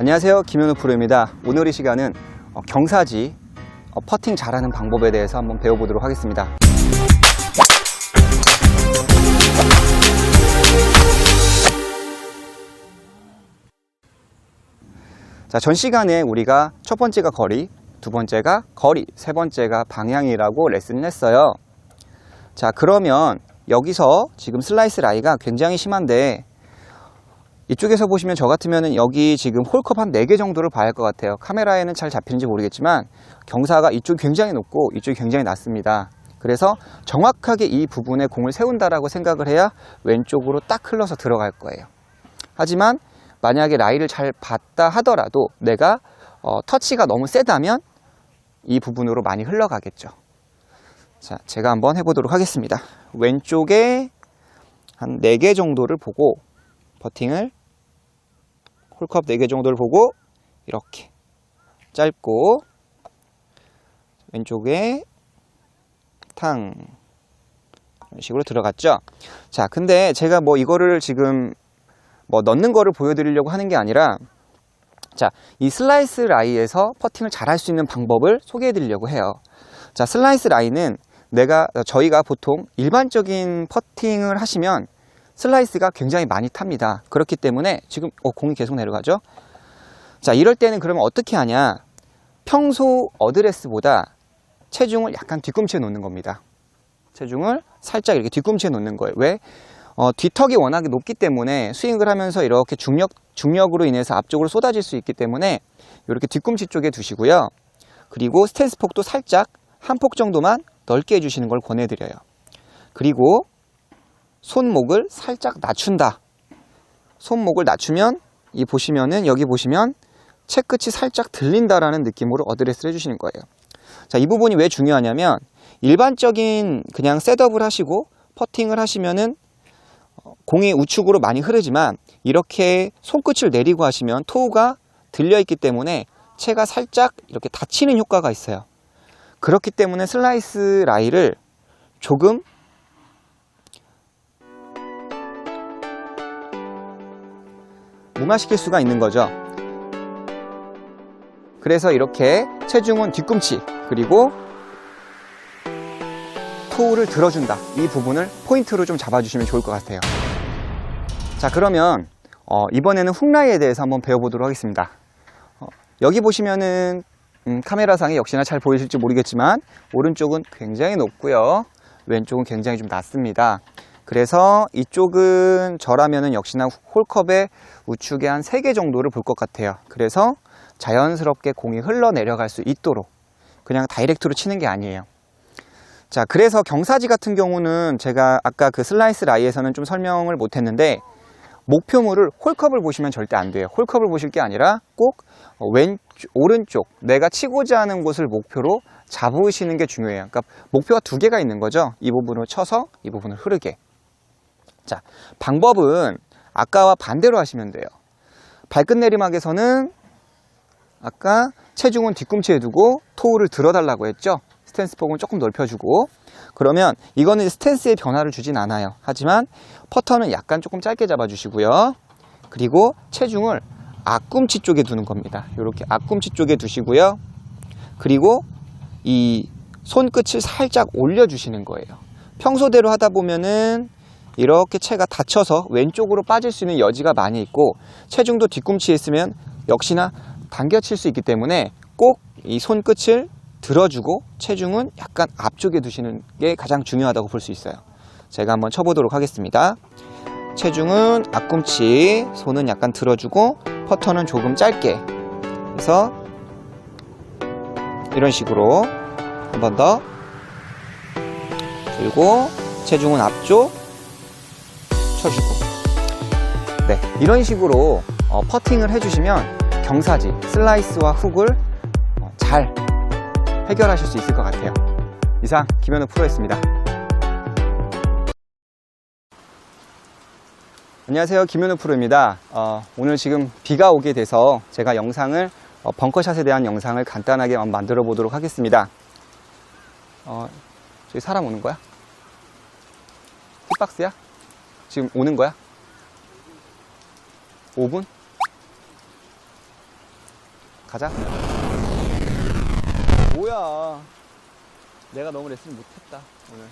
안녕하세요. 김현우 프로입니다. 오늘 이 시간은 어, 경사지 어, 퍼팅 잘하는 방법에 대해서 한번 배워보도록 하겠습니다. 자, 전 시간에 우리가 첫 번째가 거리, 두 번째가 거리, 세 번째가 방향이라고 레슨을 했어요. 자, 그러면 여기서 지금 슬라이스 라이가 굉장히 심한데 이쪽에서 보시면 저 같으면 여기 지금 홀컵 한 4개 정도를 봐야 할 것 같아요. 카메라에는 잘 잡히는지 모르겠지만 경사가 이쪽이 굉장히 높고 이쪽이 굉장히 낮습니다. 그래서 정확하게 이 부분에 공을 세운다라고 생각을 해야 왼쪽으로 딱 흘러서 들어갈 거예요. 하지만 만약에 라이를 잘 봤다 하더라도 내가 어, 터치가 너무 세다면 이 부분으로 많이 흘러가겠죠. 자, 제가 한번 해보도록 하겠습니다. 왼쪽에 한 4개 정도를 보고 버팅을 홀컵 4개 정도를 보고 이렇게 짧고 왼쪽에 탕 이런 식으로 들어갔죠. 자, 근데 제가 뭐 이거를 지금 뭐 넣는 거를 보여드리려고 하는 게 아니라 자, 이 슬라이스 라이에서 퍼팅을 잘 할 수 있는 방법을 소개해 드리려고 해요. 자, 슬라이스 라이는 내가 저희가 보통 일반적인 퍼팅을 하시면 슬라이스가 굉장히 많이 탑니다. 그렇기 때문에 지금 어, 공이 계속 내려가죠. 자, 이럴 때는 그러면 어떻게 하냐? 평소 어드레스보다 체중을 약간 뒤꿈치에 놓는 겁니다. 체중을 살짝 이렇게 뒤꿈치에 놓는 거예요. 왜? 어, 뒤턱이 워낙에 높기 때문에 스윙을 하면서 이렇게 중력, 중력으로 인해서 앞쪽으로 쏟아질 수 있기 때문에 이렇게 뒤꿈치 쪽에 두시고요. 그리고 스탠스 폭도 살짝 한 폭 정도만 넓게 해주시는 걸 권해드려요. 그리고 손목을 살짝 낮춘다. 손목을 낮추면 이 보시면은 여기 보시면 채 끝이 살짝 들린다라는 느낌으로 어드레스를 해주시는 거예요. 자, 이 부분이 왜 중요하냐면 일반적인 그냥 셋업을 하시고 퍼팅을 하시면은 어, 공이 우측으로 많이 흐르지만 이렇게 손끝을 내리고 하시면 토우가 들려 있기 때문에 채가 살짝 이렇게 닫히는 효과가 있어요. 그렇기 때문에 슬라이스 라이를 조금 무마시킬 수가 있는 거죠. 그래서 이렇게 체중은 뒤꿈치 그리고 토우를 들어준다. 이 부분을 포인트로 좀 잡아주시면 좋을 것 같아요. 자 그러면 어, 이번에는 훅라이에 대해서 한번 배워보도록 하겠습니다. 어, 여기 보시면은 음, 카메라상에 역시나 잘 보이실지 모르겠지만 오른쪽은 굉장히 높고요. 왼쪽은 굉장히 좀 낮습니다. 그래서 이쪽은 저라면은 역시나 홀컵의 우측에 한 3개 정도를 볼 것 같아요. 그래서 자연스럽게 공이 흘러내려갈 수 있도록 그냥 다이렉트로 치는 게 아니에요. 자, 그래서 경사지 같은 경우는 제가 아까 그 슬라이스 라이에서는 좀 설명을 못 했는데 목표물을 홀컵을 보시면 절대 안 돼요. 홀컵을 보실 게 아니라 꼭 왼, 오른쪽, 내가 치고자 하는 곳을 목표로 잡으시는 게 중요해요. 그러니까 목표가 두 개가 있는 거죠. 이 부분을 쳐서 이 부분을 흐르게. 자, 방법은 아까와 반대로 하시면 돼요. 발끝 내리막에서는 아까 체중은 뒤꿈치에 두고 토우를 들어달라고 했죠. 스탠스 폭은 조금 넓혀주고 그러면 이거는 스탠스의 변화를 주진 않아요. 하지만 퍼터는 약간 조금 짧게 잡아주시고요. 그리고 체중을 앞꿈치 쪽에 두는 겁니다. 이렇게 앞꿈치 쪽에 두시고요. 그리고 이 손끝을 살짝 올려주시는 거예요. 평소대로 하다 보면은 이렇게 채가 닫혀서 왼쪽으로 빠질 수 있는 여지가 많이 있고 체중도 뒤꿈치에 있으면 역시나 당겨칠 수 있기 때문에 꼭 이 손끝을 들어주고 체중은 약간 앞쪽에 두시는 게 가장 중요하다고 볼 수 있어요. 제가 한번 쳐보도록 하겠습니다. 체중은 앞꿈치, 손은 약간 들어주고 퍼터는 조금 짧게 해서 이런 식으로 한 번 더 들고 체중은 앞쪽 쳐주고. 네 이런 식으로 어, 퍼팅을 해주시면 경사지 슬라이스와 훅을 어, 잘 해결하실 수 있을 것 같아요. 이상 김현우 프로였습니다. 안녕하세요. 김현우 프로입니다. 어, 오늘 지금 비가 오게 돼서 제가 영상을 어, 벙커샷에 대한 영상을 간단하게 만들어 보도록 하겠습니다. 어, 저기 사람 오는 거야? hit박스야? 지금 오는 거야? 5분? 가자. 뭐야. 내가 너무 레슨을 못했다, 오늘.